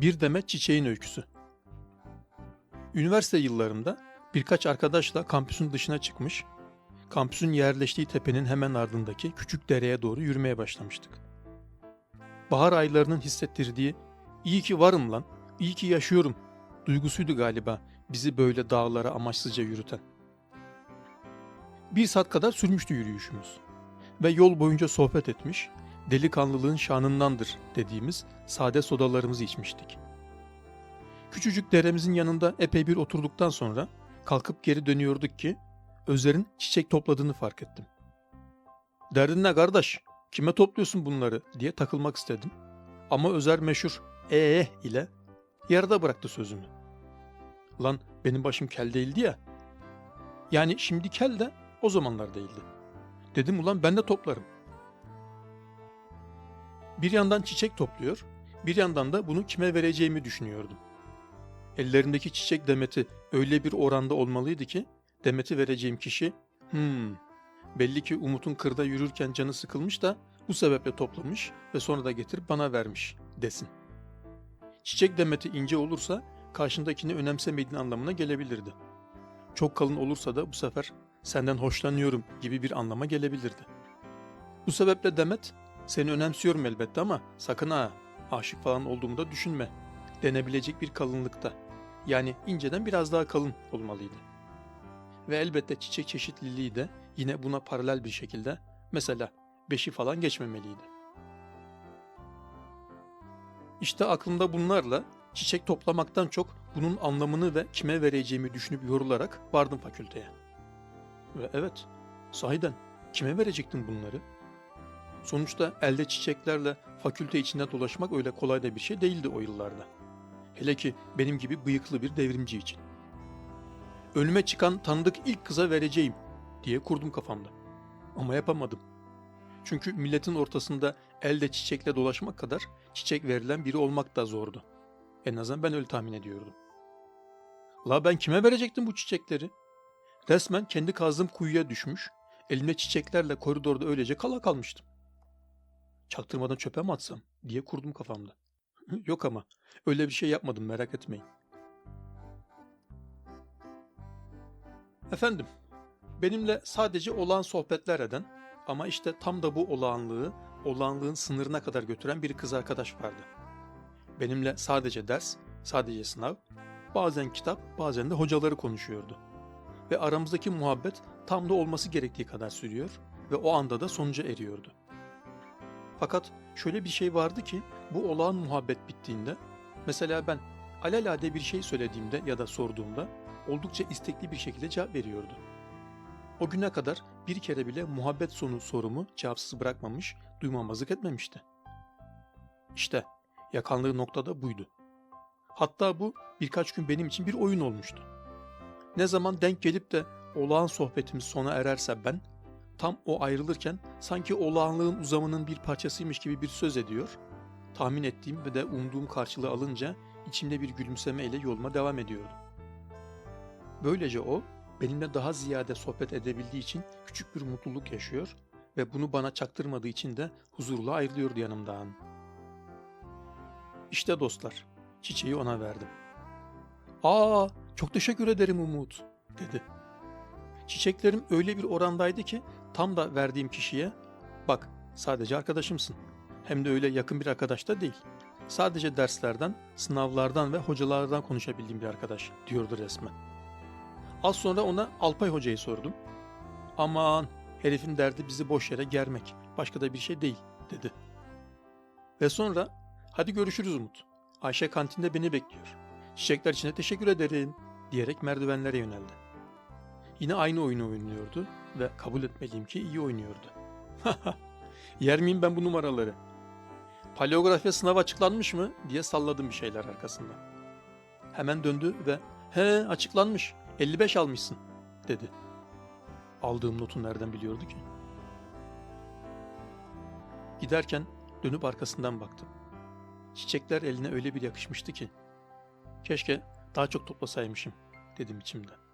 Bir demet çiçeğin öyküsü. Üniversite yıllarımda birkaç arkadaşla kampüsün dışına çıkmış, kampüsün yerleştiği tepenin hemen ardındaki küçük dereye doğru yürümeye başlamıştık. Bahar aylarının hissettirdiği iyi ki varım lan, iyi ki yaşıyorum duygusuydu galiba bizi böyle dağlara amaçsızca yürüten. Bir saat kadar sürmüştü yürüyüşümüz ve yol boyunca sohbet etmiş, delikanlılığın şanındandır dediğimiz sade sodalarımızı içmiştik. Küçücük deremizin yanında epey bir oturduktan sonra kalkıp geri dönüyorduk ki Özer'in çiçek topladığını fark ettim. Derdin ne kardeş? Kime topluyorsun bunları diye takılmak istedim. Ama Özer meşhur ee ile yarıda bıraktı sözümü. Lan benim başım kel değildi ya. Yani şimdi kel de o zamanlar değildi. Dedim ulan ben de toplarım. Bir yandan çiçek topluyor, bir yandan da bunu kime vereceğimi düşünüyordum. Ellerimdeki çiçek demeti öyle bir oranda olmalıydı ki demeti vereceğim kişi hmm belli ki Umut'un kırda yürürken canı sıkılmış da bu sebeple toplamış ve sonra da getirip bana vermiş desin. Çiçek demeti ince olursa karşındakini önemsemediğin anlamına gelebilirdi. Çok kalın olursa da bu sefer senden hoşlanıyorum gibi bir anlama gelebilirdi. Bu sebeple Demet, seni önemsiyorum elbette ama sakın ha, aşık falan olduğumu da düşünme denebilecek bir kalınlıkta. Yani inceden biraz daha kalın olmalıydı. Ve elbette çiçek çeşitliliği de yine buna paralel bir şekilde mesela beşi falan geçmemeliydi. İşte aklımda bunlarla çiçek toplamaktan çok bunun anlamını ve kime vereceğimi düşünüp yorularak vardım fakülteye. Ve evet, sahiden kime verecektin bunları? Sonuçta elde çiçeklerle fakülte içinde dolaşmak öyle kolay da bir şey değildi o yıllarda. Hele ki benim gibi bıyıklı bir devrimci için. Önüme çıkan tanıdık ilk kıza vereceğim diye kurdum kafamda. Ama yapamadım. Çünkü milletin ortasında elde çiçekle dolaşmak kadar çiçek verilen biri olmak da zordu. En azından ben öyle tahmin ediyordum. La ben kime verecektim bu çiçekleri? Resmen kendi kazdığım kuyuya düşmüş, elimde çiçeklerle koridorda öylece kala kalmıştım. Çaktırmadan çöpe mi atsam diye kurdum kafamda. Yok ama öyle bir şey yapmadım merak etmeyin. Efendim, benimle sadece olağan sohbetler eden ama işte tam da bu olağanlığı, olağanlığın sınırına kadar götüren bir kız arkadaş vardı. Benimle sadece ders, sadece sınav, bazen kitap, bazen de hocaları konuşuyordu. Ve aramızdaki muhabbet tam da olması gerektiği kadar sürüyor ve o anda da sonuca eriyordu. Fakat şöyle bir şey vardı ki bu olağan muhabbet bittiğinde, mesela ben alelade bir şey söylediğimde ya da sorduğumda oldukça istekli bir şekilde cevap veriyordu. O güne kadar bir kere bile muhabbet sonu sorumu cevapsız bırakmamış, duymamazlık etmemişti. İşte yakanlığı noktada buydu. Hatta bu birkaç gün benim için bir oyun olmuştu. Ne zaman denk gelip de olağan sohbetimiz sona ererse ben, tam o ayrılırken sanki olağanlığın uzamının bir parçasıymış gibi bir söz ediyor, tahmin ettiğim ve de umduğum karşılığı alınca içimde bir gülümseme ile yoluma devam ediyordum. Böylece o, benimle daha ziyade sohbet edebildiği için küçük bir mutluluk yaşıyor ve bunu bana çaktırmadığı için de huzurla ayrılıyordu yanımdan. İşte dostlar, çiçeği ona verdim. Aa, çok teşekkür ederim Umut, dedi. Çiçeklerim öyle bir orandaydı ki tam da verdiğim kişiye, bak sadece arkadaşımsın. Hem de öyle yakın bir arkadaş da değil. Sadece derslerden, sınavlardan ve hocalardan konuşabildiğim bir arkadaş diyordu resmen. Az sonra ona Alpay Hoca'yı sordum. Aman herifin derdi bizi boş yere germek. Başka da bir şey değil dedi. Ve sonra hadi görüşürüz Umut. Ayşe kantinde beni bekliyor. Çiçekler için de teşekkür ederim diyerek merdivenlere yöneldi. Yine aynı oyunu oynuyordu ve kabul etmeliyim ki iyi oynuyordu. Yer miyim ben bu numaraları? Paleografiye sınav açıklanmış mı diye salladım bir şeyler arkasından. Hemen döndü ve he açıklanmış 55 almışsın dedi. Aldığım notu nereden biliyordu ki? Giderken dönüp arkasından baktım. Çiçekler eline öyle bir yakışmıştı ki. Keşke daha çok toplasaymışım dedim içimde.